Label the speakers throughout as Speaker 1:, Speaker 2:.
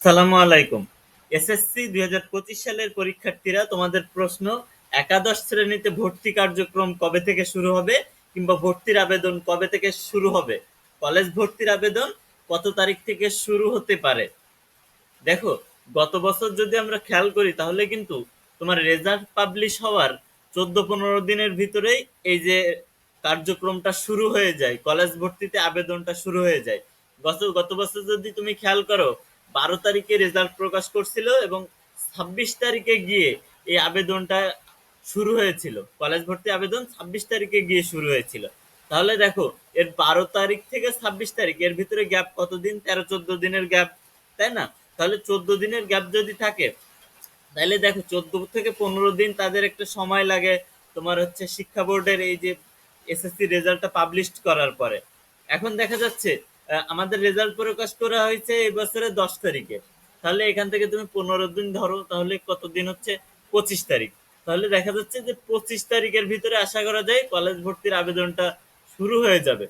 Speaker 1: সালামু আলাইকুম। এসএসসি দুই হাজার পঁচিশ সালের পরীক্ষার্থীরা তোমাদের প্রশ্ন, একাদশ শ্রেণীতে ভর্তি কার্যক্রম কবে থেকে শুরু হবে কিংবা ভর্তির আবেদন কবে থেকে শুরু হবে? কলেজ ভর্তির আবেদন কত তারিখ থেকে শুরু হতে পারে? দেখো, গত বছর যদি আমরা খেয়াল করি, তাহলে কিন্তু তোমার রেজাল্ট পাবলিশ হওয়ার চোদ্দ পনেরো দিনের ভিতরেই এই যে কার্যক্রমটা শুরু হয়ে যায়, কলেজ ভর্তিতে আবেদনটা শুরু হয়ে যায়। গত গত বছর যদি তুমি খেয়াল করো বারো তারিখে রেজাল্ট প্রকাশ করছিল এবং ছাব্বিশ তারিখে গিয়ে এই আবেদনটা শুরু হয়েছিল। কলেজ ভর্তি আবেদন ছাব্বিশ তারিখে গিয়ে শুরু হয়েছিল। তাহলে দেখো, এর বারো তারিখ থেকে ছাব্বিশ তারিখ, এর ভিতরে গ্যাপ কতদিন? তেরো, চোদ্দ দিনের গ্যাপ তাই না? তাহলে চোদ্দ দিনের গ্যাপ যদি থাকে, তাহলে দেখো, চোদ্দ থেকে পনেরো দিন তাদের একটা সময় লাগে তোমার হচ্ছে শিক্ষা বোর্ডের এই যে এসএসসি রেজাল্টটা পাবলিশ করার পরে। এখন দেখা যাচ্ছে আমাদের রেজাল্ট প্রকাশ করা হয়েছে এই বছরের দশ তারিখে। তাহলে এখান থেকে তুমি পনেরো দিন ধরো, তাহলে কতদিন হচ্ছে? পঁচিশ তারিখ। তাহলে দেখা যাচ্ছে যে পঁচিশ তারিখের ভিতরে আশা করা যায় কলেজ ভর্তির আবেদনটা শুরু হয়ে যাবে।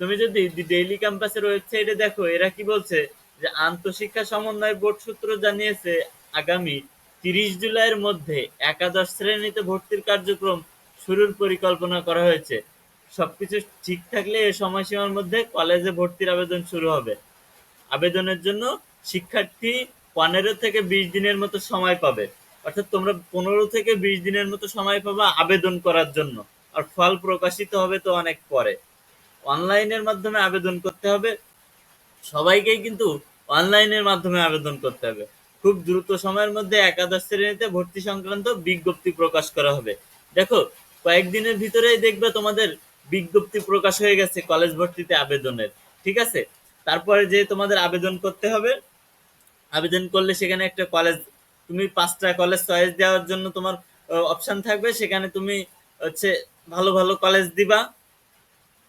Speaker 1: তুমি যদি ডেইলি ক্যাম্পাসের ওয়েবসাইটে দেখো, এরা কি বলছে? যে আন্তঃশিক্ষা সমন্বয় বোর্ড সূত্র জানিয়েছে, আগামী তিরিশ জুলাইয়ের মধ্যে একাদশ শ্রেণীতে ভর্তির কার্যক্রম শুরুর পরিকল্পনা করা হয়েছে। সবকিছু ঠিক থাকলে এই সময়সীমার মধ্যে কলেজে ভর্তির আবেদন শুরু হবে। আবেদনের জন্য শিক্ষার্থী পনেরো থেকে বিশ দিনের মতো সময় পাবে। অর্থাৎ তোমরা পনেরো থেকে বিশ দিনের মতো সময় পাবা আবেদন করার জন্য। আর ফল প্রকাশিত হবে তো অনেক পরে। অনলাইনের মাধ্যমে আবেদন করতে হবে। সবাইকেই কিন্তু অনলাইনের মাধ্যমে আবেদন করতে হবে। খুব দ্রুত সময়ের মধ্যে একাদশ শ্রেণীতে ভর্তি সংক্রান্ত বিজ্ঞপ্তি প্রকাশ করা হবে। দেখো, কয়েকদিনের ভিতরেই দেখবে তোমাদের বিজ্ঞপ্তি প্রকাশ হয়ে গেছে কলেজ ভর্তিতে আবেদনের, ঠিক আছে? তারপরে যে তোমাদের আবেদন করতে হবে, আবেদন করলে সেখানে একটা কলেজ, তুমি পাঁচটা কলেজ চয়েস দেওয়ার জন্য তোমার অপশন থাকবে। সেখানে তুমি হচ্ছে ভালো ভালো কলেজ দিবা।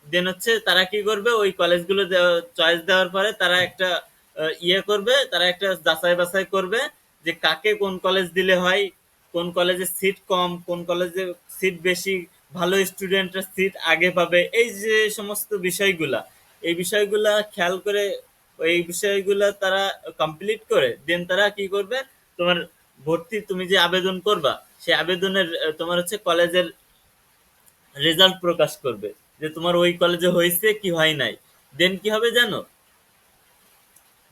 Speaker 1: দেন হচ্ছে তারা কি করবে? ওই কলেজগুলো চয়েস দেওয়ার পরে তারা একটা ইয়ে করবে, তারা একটা যাচাই বাছাই করবে যে কাকে কোন কলেজ দিলে হয়, কোন কলেজে সিট কম, কোন কলেজে সিট বেশি ভালো স্টুডেন্টরা সিট আগে পাবে। এই যে সমস্ত বিষয়গুলা, এই বিষয়গুলা খেয়াল করে, এই বিষয়গুলা তারা কমপ্লিট করে দেন তারা কি করবে? তোমার ভর্তি, তুমি যে আবেদন করবা, সেই আবেদনের, তোমার হচ্ছে কলেজের রেজাল্ট প্রকাশ করবে। যে তোমার ওই কলেজে হয়েছে কি হয় নাই। দেন কি হবে জানো?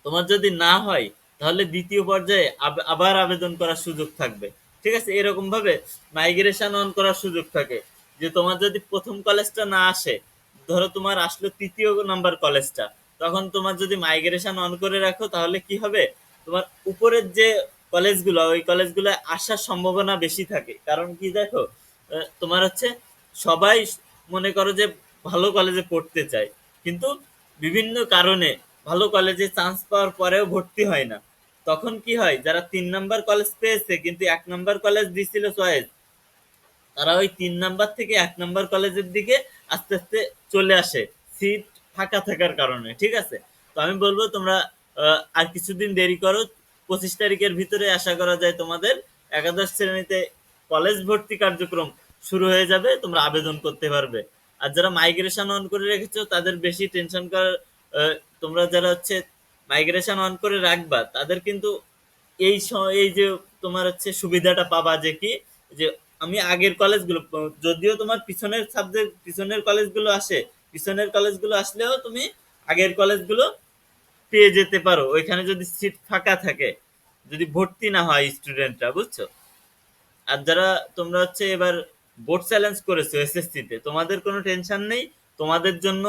Speaker 1: তোমার যদি না হয়, তাহলে দ্বিতীয় পর্যায়ে আব- আবার আবেদন করার সুযোগ থাকবে। ঠিক আছে? এরকম ভাবে মাইগ্রেশন অন করার সুযোগ থাকে। যে তোমার যদি প্রথম কলেজটা না আসে, ধরো তোমার আসলো তৃতীয় নাম্বার কলেজটা তখন তোমার যদি মাইগ্রেশন অন করে রাখো, তাহলে কি হবে? তোমার উপরের যে কলেজগুলো ওই কলেজগুলো আসার সম্ভাবনা বেশি থাকে। কারণ কি দেখো তোমার হচ্ছে সবাই মনে করো যে ভালো কলেজে পড়তে চায়, কিন্তু বিভিন্ন কারণে ভালো কলেজে চান্স পাওয়ার পরেও ভর্তি হয় না। তখন কি হয়, যারা তিন নাম্বার কলেজ পেয়েছে, কিন্তু এক নাম্বার কলেজ দিছিল চয়েস তারা ওই তিন নাম্বার থেকে এক নাম্বার কলেজের দিকে আস্তে আস্তে চলে আসে সিট ফাঁকা থাকার কারণে, ঠিক আছে? তো আমি বলব তোমরা আর কিছুদিন দেরি করো, পঁচিশ তারিখের ভিতরে আশা করা যায় তোমাদের একাদশ শ্রেণীতে কলেজ ভর্তি কার্যক্রম শুরু হয়ে যাবে, তোমরা আবেদন করতে পারবে। আর যারা মাইগ্রেশন অন করে রেখেছো, তাদের বেশি টেনশন করার তোমরা যারা হচ্ছে মাইগ্রেশন অন করে রাখবা, তাদের কিন্তু এই এই যে তোমার হচ্ছে সুবিধাটা পাবা যে কি? যে আমি আগের কলেজগুলো যদিও তোমার পিছনের সাবজেক্ট পিছনের কলেজগুলো আসে, পিছনের কলেজগুলো আসলেও তুমি আগের কলেজগুলো পেয়ে যেতে পারো। ওইখানে যদি সিট ফাঁকা থাকে, যদি ভর্তি না হয় স্টুডেন্টরা বুঝছ? আর যারা তোমরা হচ্ছে এবার বোর্ড চ্যালেঞ্জ করেছ এসএসসি তে তোমাদের কোনো টেনশন নেই, তোমাদের জন্য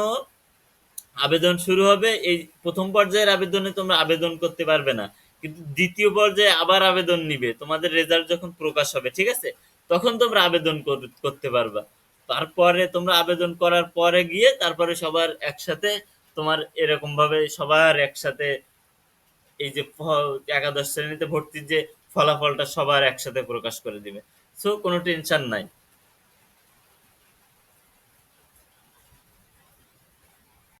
Speaker 1: আবেদন শুরু হবে। এই প্রথম পর্যায়ের আবেদনে তোমরা আবেদন করতে পারবে না। কিন্তু দ্বিতীয় পর্যায়ে আবার আবেদন নিবে। তোমাদের রেজাল্ট যখন প্রকাশ হবে, ঠিক আছে? তখন তোমরা আবেদন করতে পারবা। তারপরে তোমরা আবেদন করার পরে গিয়ে তারপরে সবার একসাথে তোমার এরকম ভাবে সবার একসাথে এই যে একাদশ শ্রেণীতে ভর্তির যে ফলাফলটা সবার একসাথে প্রকাশ করে দিবে। সো কোনো টেনশন নাই।